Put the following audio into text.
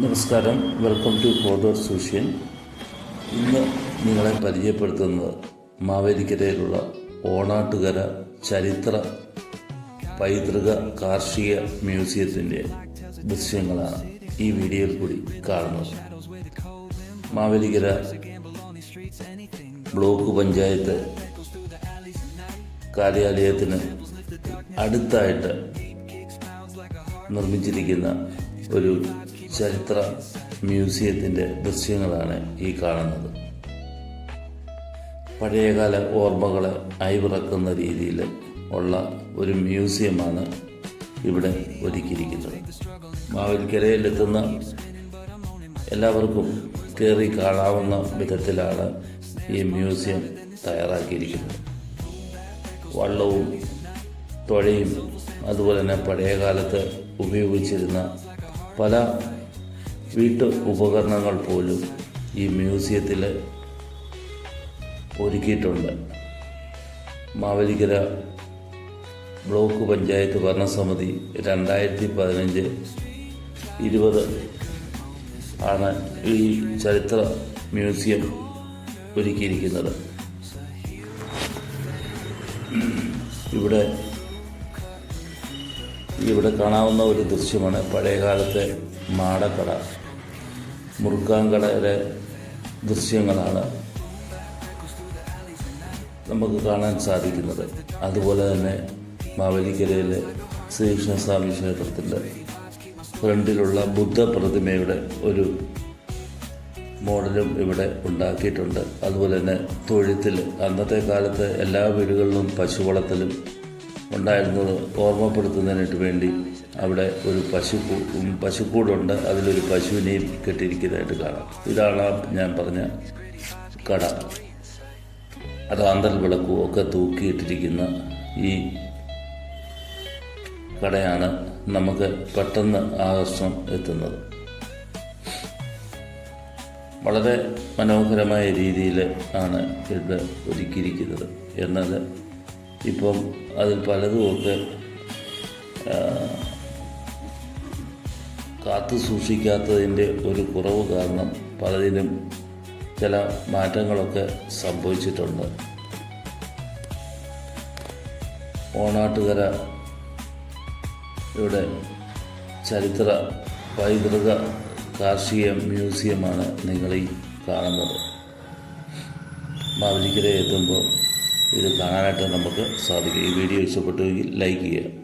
നമസ്കാരം. Welcome to frother സൂഷ്യൻ ഇന്ന് നിങ്ങളെ പരിചയപ്പെടുത്തുന്നത് മാവേലിക്കരയിലുള്ള ഓണാട്ടുകര ചരിത്ര പൈതൃക കാർഷിക മ്യൂസിയത്തിന്റെ ദൃശ്യങ്ങളാണ് ഈ വീഡിയോയിൽ കൂടി കാണുന്നത്. മാവേലിക്കര ബ്ലോക്ക് പഞ്ചായത്ത് കാര്യാലയത്തിന് അടുത്തായിട്ട് നിർമ്മിച്ചിരിക്കുന്ന ഒരു ചരിത്ര മ്യൂസിയത്തിന്റെ ദൃശ്യങ്ങളാണ് ഈ കാണുന്നത്. പഴയകാല ഓർമ്മകളെ അയവിറക്കുന്ന രീതിയിൽ ഉള്ള ഒരു മ്യൂസിയമാണ് ഇവിടെ ഒരുക്കിയിരിക്കുന്നത്. മാവിൽക്കരയിലെത്തുന്ന എല്ലാവർക്കും കയറി കാണാവുന്ന വിധത്തിലാണ് ഈ മ്യൂസിയം തയ്യാറാക്കിയിരിക്കുന്നത്. വള്ളവും തുഴയും അതുപോലെ തന്നെ പഴയ കാലത്ത് ഉപയോഗിച്ചിരുന്ന പല വീട്ടു ഉപകരണങ്ങൾ പോലും ഈ മ്യൂസിയത്തിൽ ഒരുക്കിയിട്ടുണ്ട്. മാവേലിക്കര ബ്ലോക്ക് പഞ്ചായത്ത് ഭരണസമിതി രണ്ടായിരത്തി പതിനഞ്ച് ഇരുപത് ആണ് ഈ ചരിത്ര മ്യൂസിയം ഒരുക്കിയിരിക്കുന്നത്. ഇവിടെ ഇവിടെ കാണാവുന്ന ഒരു ദൃശ്യമാണ് പഴയകാലത്തെ മാടക്കട. മുറുക്കാൻകടയിലെ ദൃശ്യങ്ങളാണ് നമുക്ക് കാണാൻ സാധിക്കുന്നത്. അതുപോലെ തന്നെ മാവേലിക്കരയിലെ ശ്രീകൃഷ്ണസ്വാമി ക്ഷേത്രത്തിന്റെ ഫ്രണ്ടിലുള്ള ബുദ്ധ പ്രതിമയുടെ ഒരു മോഡലും ഇവിടെ ഉണ്ടാക്കിയിട്ടുണ്ട്. അതുപോലെ തന്നെ തൊഴുത്തിൽ അന്നത്തെ കാലത്ത് എല്ലാ വീടുകളിലും പശു വളർത്തലും ഉണ്ടായിരുന്നത് ഓർമ്മപ്പെടുത്തുന്നതിനായിട്ട് വേണ്ടി അവിടെ ഒരു പശു പശുക്കൂടുണ്ട്. അതിലൊരു പശുവിനെയും കെട്ടിയിരിക്കുന്നതായിട്ട് കാണാം. ഇതാണ് ഞാൻ പറഞ്ഞ കട. അത് റാന്തൽ വിളക്കും ഒക്കെ തൂക്കിയിട്ടിരിക്കുന്ന ഈ കടയാണ് നമുക്ക് പെട്ടെന്ന് ആകർഷണം എത്തുന്നത്. വളരെ മനോഹരമായ രീതിയിൽ ആണ് ഇത് ഒരുക്കിയിരിക്കുന്നത് എന്നാൽ ഇപ്പം അതിൽ പലതുമൊക്കെ കാത്തു സൂക്ഷിക്കാത്തതിന്റെ ഒരു കുറവ് കാരണം പലതിനും ചില മാറ്റങ്ങളൊക്കെ സംഭവിച്ചിട്ടുണ്ട്. ഓണാട്ടുകര ഇവിടെ ചരിത്ര പൈതൃക കാർഷിക മ്യൂസിയമാണ് നിങ്ങളീ കാണുന്നത്. മാവലിക്കര എത്തുമ്പോൾ ഇത് കാണാനായിട്ട് നമുക്ക് സാധിക്കും. ഈ വീഡിയോ ഇഷ്ടപ്പെട്ടുവെങ്കിൽ ലൈക്ക് ചെയ്യുക.